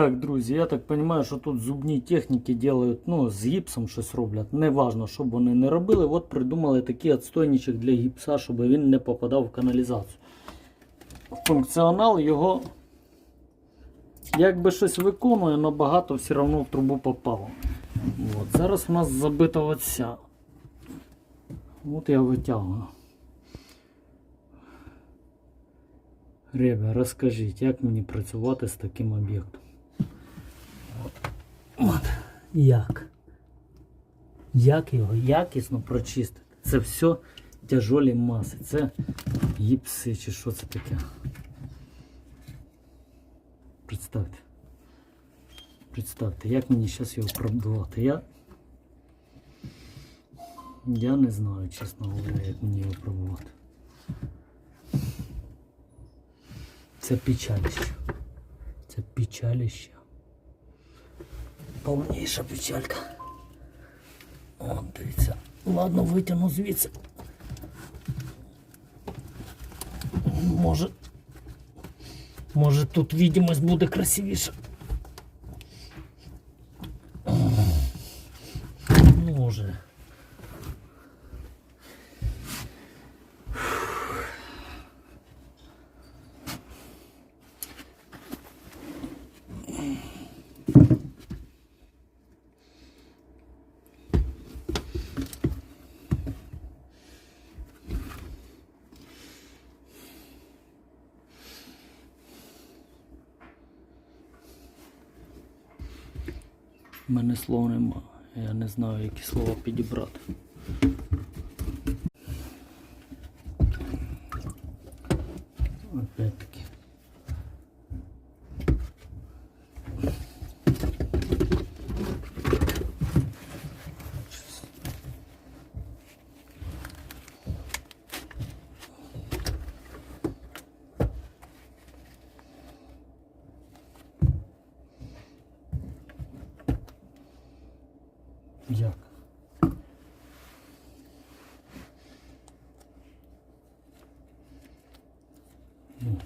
Так, друзі, я так розумію, що тут зубні техніки делають, ну, з гіпсом щось роблять. Неважно, що б вони не робили. От придумали такий отстойничок для гіпса, щоб він не попадав в каналізацію. Функціонал його якби щось виконує, але багато все одно в трубу попало. От, зараз у нас забита оця. От я витягую. Ребя, розкажіть, як мені працювати з таким об'єктом? Як? Як його якісно прочистити? Це все тяжолі маси. Це гіпси чи що це таке? Представте. Представте, як мені зараз його пробивати? Я. Я не знаю, чесно говоря, як мені його пробувати. Це печалище. Це печалище. Повніша печалька. О, дивіться. Ладно, витягну звідси. Може. Може тут видимость буде красивіша. Може. Мене слов нема. Я не знаю, які слова підібрати. Як? Ну.